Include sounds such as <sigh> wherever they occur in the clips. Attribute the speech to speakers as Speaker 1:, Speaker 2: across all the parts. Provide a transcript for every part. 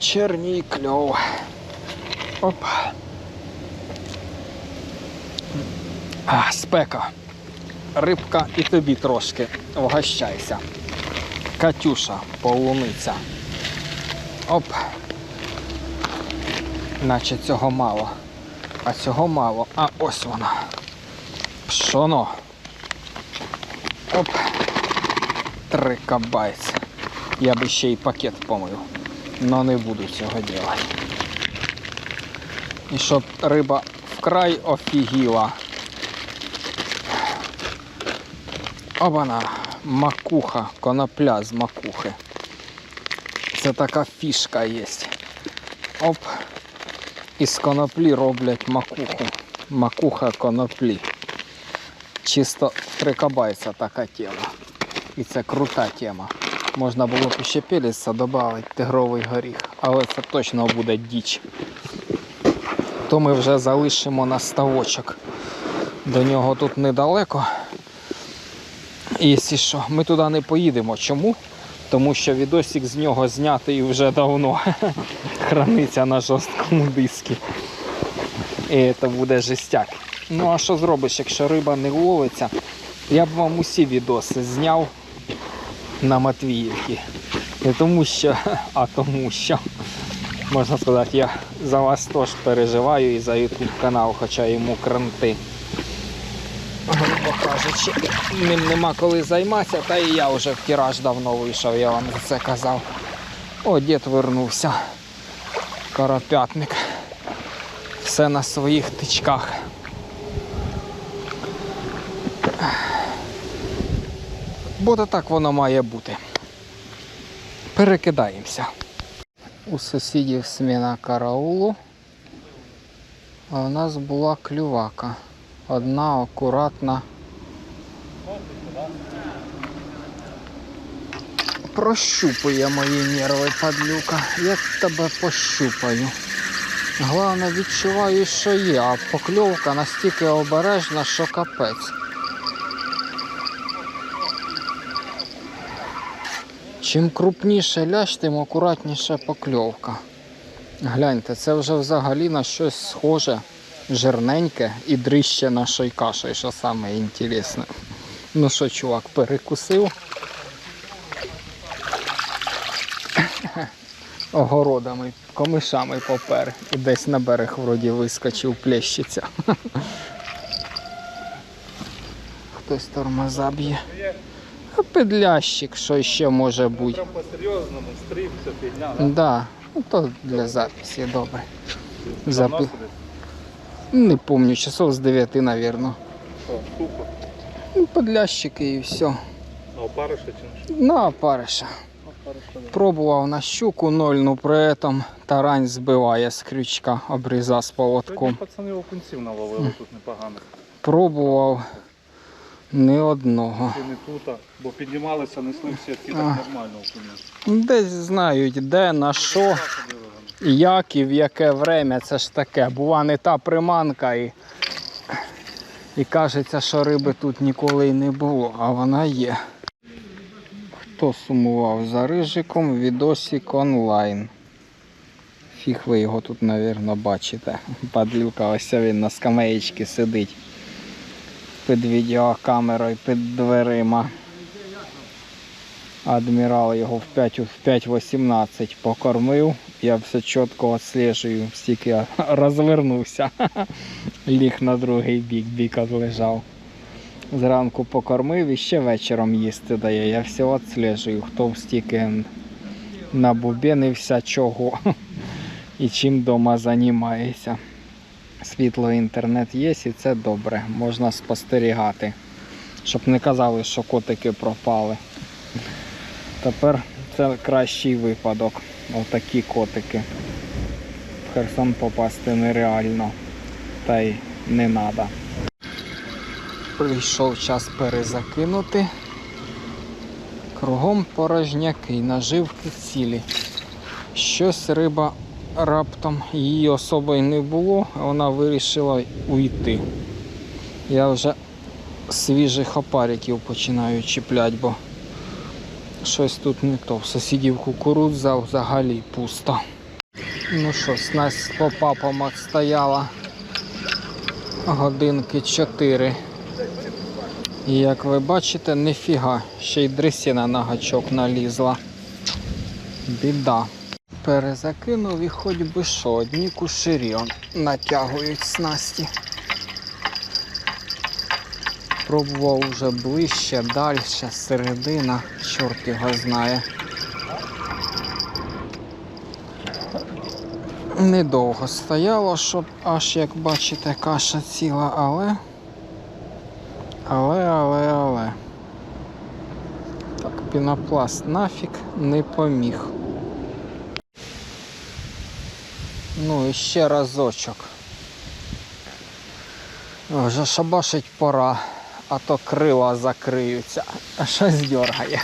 Speaker 1: Черній кльов. Оп. А, спека. Рибка і тобі трошки вгощайся. Катюша, полуниця. Оп. Наче цього мало. А цього мало. А ось вона. Пшоно. Оп. Три кабайці. Я би ще й пакет помив. Но не буду цього робити. І щоб риба вкрай офігіла. Обана, макуха, конопля з макухи. Це така фішка є. Оп. Із коноплі роблять макуху. Макуха коноплі. Чисто трикабайця така тема. І це крута тема. Можна було б ще пеліса додати тигровий горіх, але це точно буде діч. То ми вже залишимо на ставочок. До нього тут недалеко. І що, ми туди не поїдемо. Чому? Тому що відосик з нього знятий вже давно. <laughs> Храниться на жорсткому диску. І це буде жестяк. Ну а що зробиш, якщо риба не ловиться? Я б вам усі відоси зняв на Матвіївці. Не тому що, а тому що. Можна сказати, я за вас теж переживаю і за YouTube канал, хоча йому кранти. Грубо кажучи, ним нема коли займатися, та і я вже в тираж давно вийшов, я вам за це казав. О, дід вернувся. Карапятник. Все на своїх тичках. Бо так воно має бути. Перекидаємося. У сусідів сміна караулу. А у нас була клювака. Одна акуратна. Прощупує мої нерви, падлюка. Я тебе пощупаю. Головне відчуваю, що є, а покльовка настільки обережна, що капець. Чим крупніше лящ, тим акуратніше покльовка. Гляньте, це вже взагалі на щось схоже, жирненьке і дрище нашої каші, що саме інтересне. Ну що, чувак, перекусив. Огородами, комишами попер. І десь на берег вроді вискочив плещиця. Хтось тормоза б'є. А Підлящик, що ще може бути.
Speaker 2: Прям по-серйозному, стрім, все фігня. да?
Speaker 1: Да, ну то для записи добре. Запи... Не помню, часов з 9, наверное.
Speaker 2: Що, штуку?
Speaker 1: Ну, подлящики і все.
Speaker 2: На опариша чи що?
Speaker 1: На опариша. Пробував на щуку ноль, ну при этом тарань збиває з крючка, обріза з поводком.
Speaker 2: пацани окунців наловили тут непоганих.
Speaker 1: Пробував не одного.
Speaker 2: Не тут, бо піднімалися, несли всі так нормально окуня.
Speaker 1: Десь знають, де, на що, як і в яке время. Це ж таке. Бува не та приманка і, і кажеться, що риби тут ніколи й не було, а вона є. Хто сумував за рижиком, відосик онлайн. Фіг ви його тут, мабуть, бачите. Падлюка, ось він на скамеєчці сидить. Під відеокамерою, під дверима. Адмірал його в 5.18 покормив. Я все чітко відслежую, стільки я <laughs> розвернувся. <laughs> Ліг на другий бік, бік лежав. Зранку покормив і ще вечором їсти дає. Я все відслежую, хто стільки набубенився чого <laughs> і чим вдома займається. Світло інтернет є і це добре, можна спостерігати. Щоб не казали, що котики пропали. Тепер це кращий випадок. Отакі котики. В Херсон попасти нереально. Та й не треба. Прийшов час перезакинути. Кругом порожняки, наживки цілі. Щось риба раптом її особою не було, вона вирішила уйти. Я вже свіжих опариків починаю чіпляти, бо щось тут не то. Сусідів кукурудза взагалі пусто. Ну що, снасть по папам стояла годинки 4. І як ви бачите, ніфіга, ще й дресіна на гачок налізла. Біда. Перезакинув і хоч би що, одні кушері натягують снасті. Пробував вже ближче, далі, середина, чорт його знає. Недовго стояло, щоб аж як бачите, каша ціла, але. Але, але, але. Так, пінопласт нафіг не поміг. Ну і ще разочок. Вже шабашить пора, а то крила закриються. А щось дергає.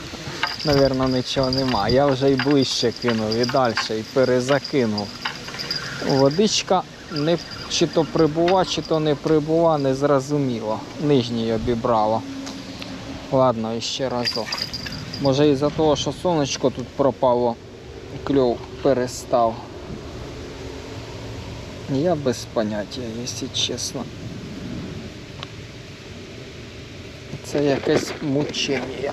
Speaker 1: <laughs> Навірно, нічого нема. Я вже й ближче кинув і далі, і перезакинув. Водичка не чи то прибула, чи то не прибула, не зрозуміло. Нижній обібрало. Ладно, іще разок. Може із-за того, що сонечко тут пропало, кльов перестав. Я без поняття, якщо чесно. Це якесь мучення.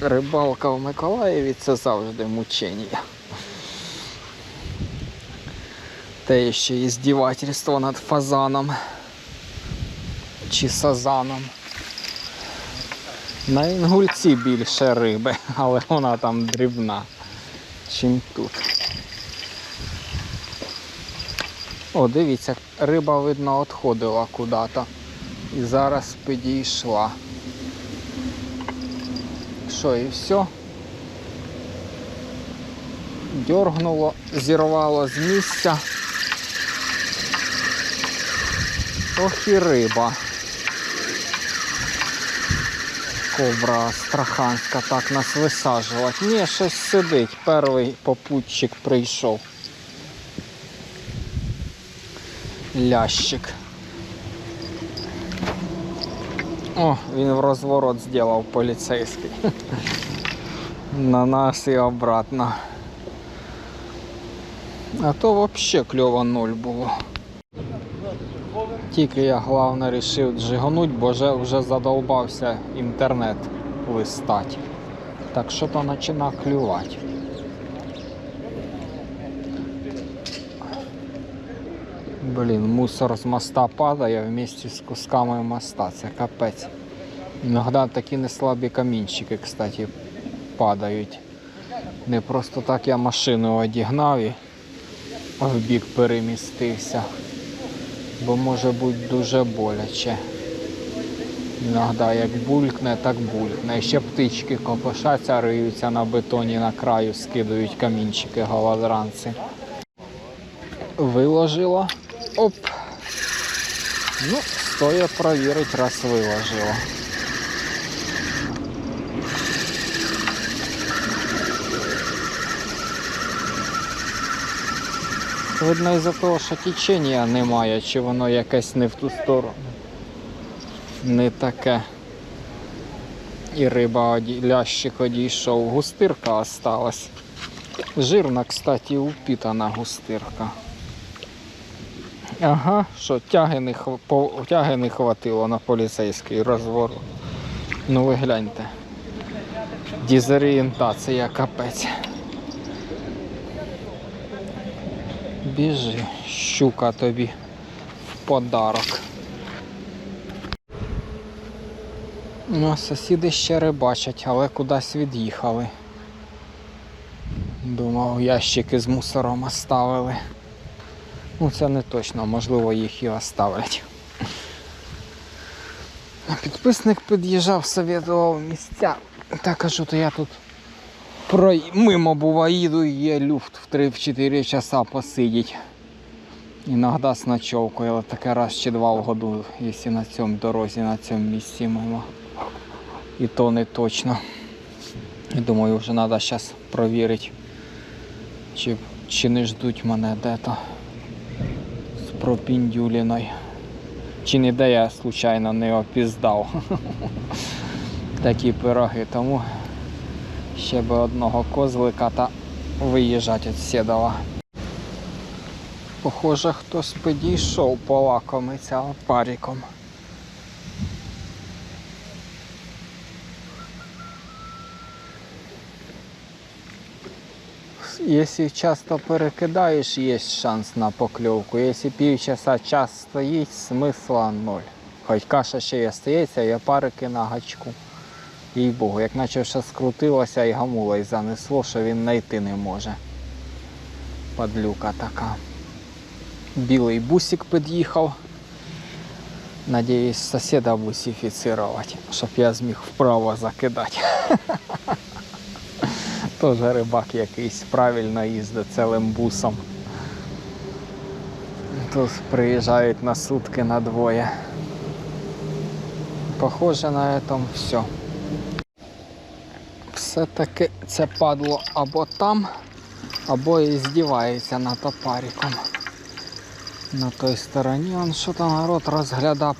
Speaker 1: Рибалка в Миколаєві це завжди мучення. Те ще і здівательство над фазаном чи сазаном. На інгульці більше риби, але вона там дрібна, чим тут. О, дивіться, риба, видно, відходила куди-то. І зараз підійшла. Що, і все? Дьоргнуло, зірвало з місця. Ох і риба. Кобра страханська так нас висаджувати. Ні, щось сидить. Перший попутчик прийшов. Лящик. О, він в розворот зробив поліцейський. <laughs> На нас і обратно. А то взагалі кльово нуль було. Тільки я головне вирішив джигануть, бо вже, вже задолбався інтернет листати. Так що то почина клювати. Блін, мусор з моста падає вместе з кусками моста. Це капець. Іноді такі неслабі камінчики, кстати, падають. Не просто так я машину одігнав і в бік перемістився. Бо може бути дуже боляче. Іноді як булькне, так булькне. І ще птички копошаться, риються на бетоні на краю, скидують камінчики голодранці. Виложила. Оп. Ну, стоїть провірити, раз виложила. Видно із-за того, що течення немає, чи воно якесь не в ту сторону. Не таке. І риба лящик одійшов. Густирка осталась. Жирна, кстати, упітана густирка. Ага, що тяги не, хватило на поліцейський розворот. Ну ви гляньте. Дезорієнтація капець. Біжи, щука тобі в подарок. Ну, сусіди ще рибачать, але кудись від'їхали. Думав, ящики з мусором оставили. Ну, це не точно, можливо, їх і оставлять. Підписник під'їжджав, совєтував місця. Та кажу, то я тут про... мимо бува їду, є люфт в 3-4 часа посидіть. Іногда з ночовкою, але таке раз чи два в году, якщо на цьому дорозі, на цьому місці мимо. І то не точно. І думаю, вже треба зараз провірити, чи, чи не ждуть мене де-то з. Чи не де я случайно не опіздав. <laughs> Такі пироги, тому ще би одного козлика та виїжджати від Сєдова. Похоже, хтось підійшов полакомиться паріком. Если часто перекидаешь, есть шанс на поклевку. Если півчаса час стоїть, смисла ноль. Хоч каша ще й остається, є парики на гачку. Їй Богу, як наче ще скрутилося і гамула й занесло, що він знайти не може. Падлюка така. Білий бусик під'їхав. Надіюсь, сусіда бусифіцирувати, щоб я зміг вправо закидати. <laughs> Теж рибак якийсь правильно їздить цілим бусом. Тут приїжджають на сутки на двоє. Похоже на этом все. Все-таки це падло або там, або і здівається над топариком. На той стороні он що там народ розглядав,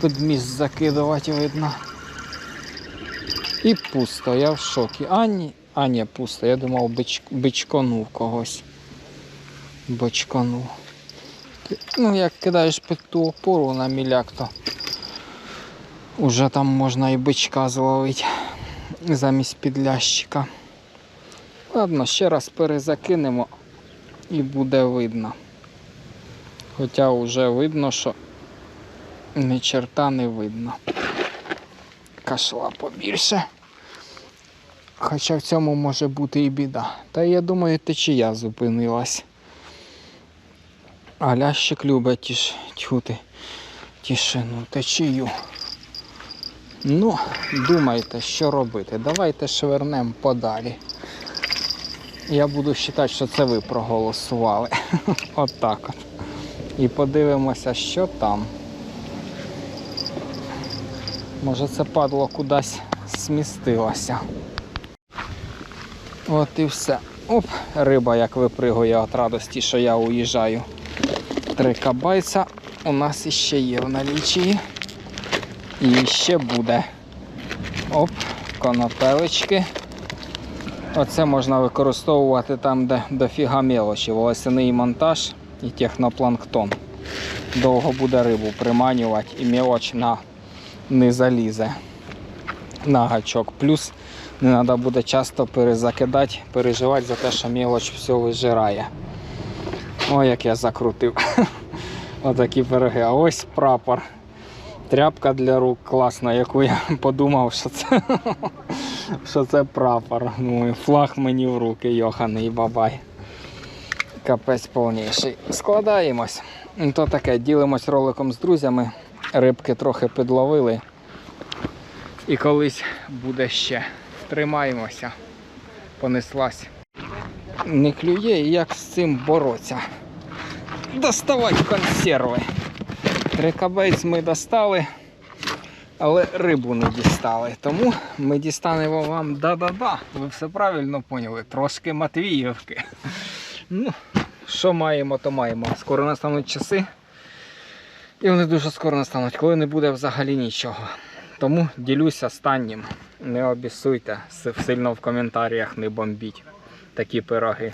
Speaker 1: під міст закидувати видно. І пусто, я в шокі. А ні, а ні, пусто. Я думав, бич, бичконув когось. Бочконув. Ну, як кидаєш під ту опору на міляк, то вже там можна і бичка зловити замість підлящика. Ладно, ще раз перезакинемо і буде видно. Хоча вже видно, що ні черта не видно. Кашла побільше. Хоча в цьому може бути і біда. Та я думаю, течія зупинилась. А любить тіш... тьхути тишину, течію. Ну, думайте, що робити. Давайте швернемо подалі. Я буду вважати, що це ви проголосували. <laughs> от так от. І подивимося, що там. Може це падло кудись смістилося. От і все. Оп, риба як випригує від радості, що я уїжджаю. Три кабайця у нас іще є в налічії. І ще буде. Оп, конопелечки. Оце можна використовувати там, де дофіга мелочі. Волосяний монтаж і технопланктон. Довго буде рибу приманювати і мелоч на не залізе на гачок. Плюс не треба буде часто перезакидати, переживати за те, що мелоч все вижирає. Ой, як я закрутив. <laughs> Отакі пироги. А ось прапор. Тряпка для рук класна, яку я <laughs> подумав, що це, <laughs> що це прапор. Ну, флаг мені в руки, йоханий бабай. Капець повніший. Складаємось. То таке, ділимось роликом з друзями. Рибки трохи підловили. І колись буде ще. Тримаємося. Понеслась. Не клює і як з цим боротися. Доставати консерви. Трикабець ми достали, але рибу не дістали. Тому ми дістанемо вам да-да-да. Ви все правильно поняли. Трошки Матвіївки. Ну, що маємо, то маємо. Скоро настануть часи. І вони дуже скоро настануть, коли не буде взагалі нічого. Тому ділюся останнім. Не обісуйте, сильно в коментарях не бомбіть такі пироги.